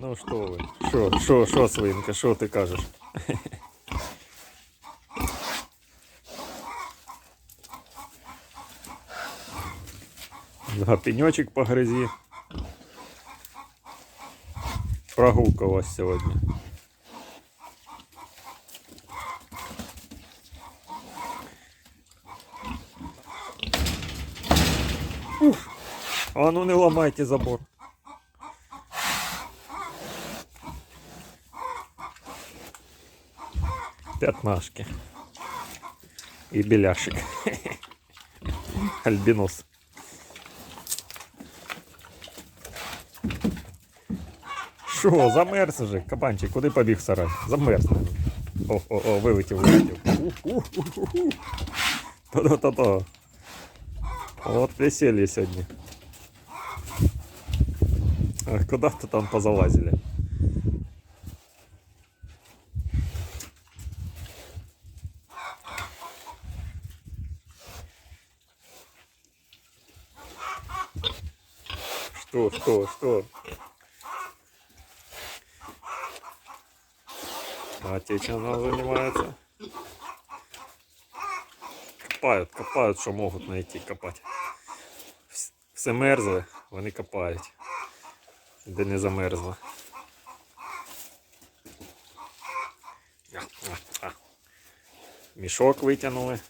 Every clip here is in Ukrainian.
Ну що ви? Що, що, що, свинка, що ти кажеш? Да, пенечек по грязі. Прогулка у вас сьогодні. Уф. А ну не ламайте забор. Пятнашки. И беляшек. Альбинос. Що, замерз уже, кабанчик, куди побіг в сарай? Замерз. О, о, о, вилетів, вилетів. Ух-ух-ух-ух. То-то-то-то. От веселье сьогодні. А Куда-то там позалазили. Что, что, что? Она занимается? Копають, копають, що можуть знайти, копати. Все мерзле, вони копають. Де не замерзло. Мішок витягнули.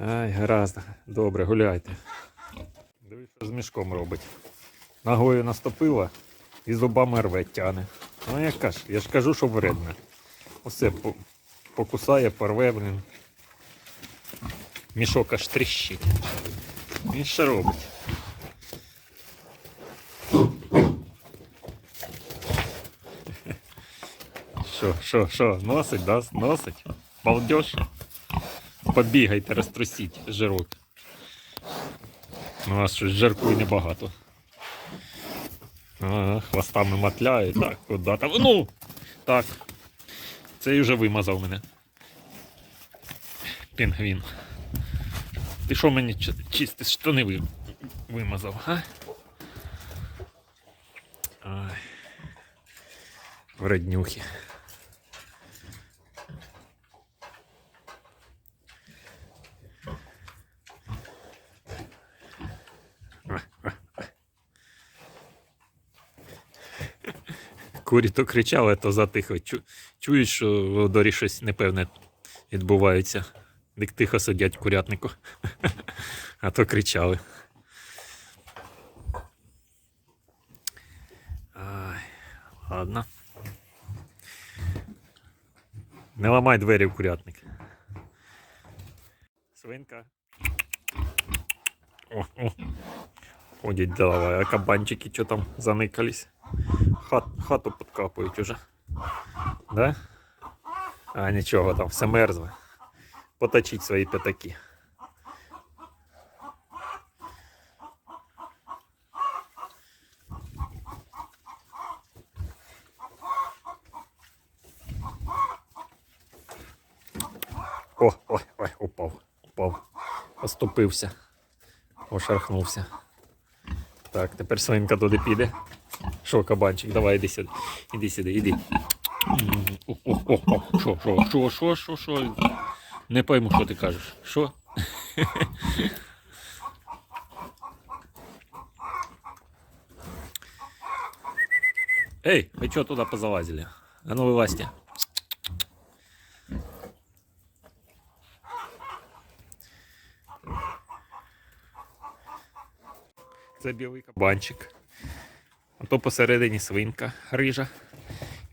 Ай, гаразд. Добре, гуляйте. Дивись, що з мішком робить. Ногою наступила і зубами рве тяне. Ну яка ж, я ж кажу, що вредно. Усе покусає, порве, блін. Мішок аж тріщить. Він що робить? Що, що, що, носить, да? Носить? Балдеж? Побігайте, розтрусіть жирок. Ну, а щось жирку небагато. Ага, хвостами мотляє. Так, куди там? Ну! Так. Цей вже вимазав мене. Пінгвін. Ти що мені чи- чисті штани вимазав, а? Ай. Вреднюхи. Курі то кричали, то затихо. Чу, чують, що в дорі щось непевне відбувається. Дик тихо сидять в курятнику. А то кричали. Ай, ладно. Не ламай двері в курятник. Свинка. О, о. Ходять давай, а кабанчики що там заникались. Хат, хату підкапують уже. Да? А нічого там, все мерзле. Поточіть свої п'ятаки. О, ой, ой, упав, упав. Оступився. Ошархнувся. Так, тепер свинка туди піде. Що, кабанчик, давай іди сюди. Іди сюди, іди. Що, що, що, що, що, що? Не пойму, що ти кажеш. Що? Ей, ви чого туди позалазили? А ну вилазьте. Це білий кабанчик. А то посередині свинка рижа.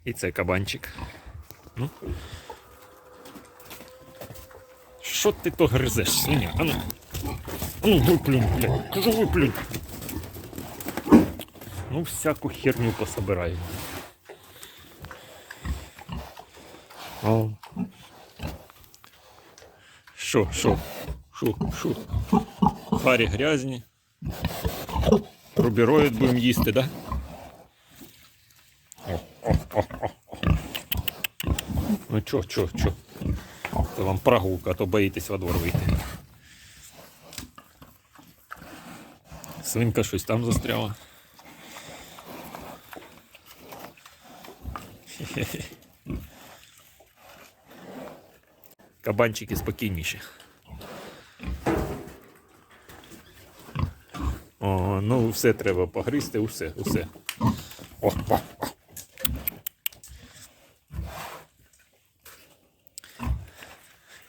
І це кабанчик. Ну. Що ти то гризеш, свиня? Ану. Ану, виплюнь, блядь. Кажу, виплюнь. Ну, всяку херню пособираю. О. Що, що? Що, що? Харі грязні. Рубіроїд будемо їсти, о. Ну чо, чо, чо? Це вам прогулка, а то боїтесь во двор вийти. Свинка щось там застряла. Кабанчики спокійніші. О, ну все треба погризти, усе, усе. О, о, о.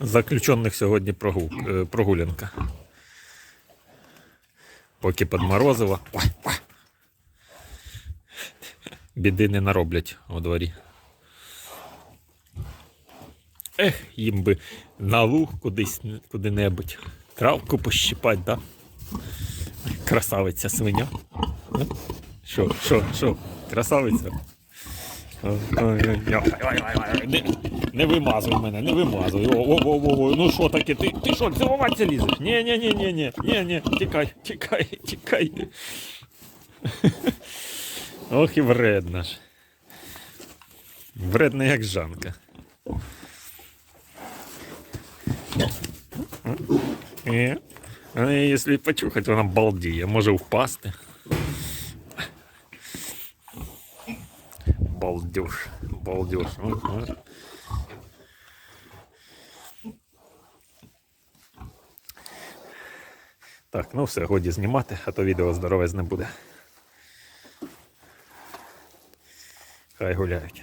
Заключених сьогодні прогул, е, прогулянка. Поки подморозило. Біди не нароблять у дворі. Ех, їм би на луг кудись куди-небудь. Травку пощипать, да? Красавиця свиня. Ну, Що, що, що? Красавиця? Не, не вимазуй мене, не вимазуй. О, о, о, о, о. Ну що таке? Ти, ти що, цілуватися лізеш? Ні, ні, ні, ні, ні, ні, ні, тікай, тікай, тікай. Ох і вредна ж. Вредна як Жанка. А якщо почухати, вона балдіє, може впасти. Балдеж, балдеж. Ой, ой. Так, ну все, годі знімати, а то відео здорове не буде. Хай гуляють.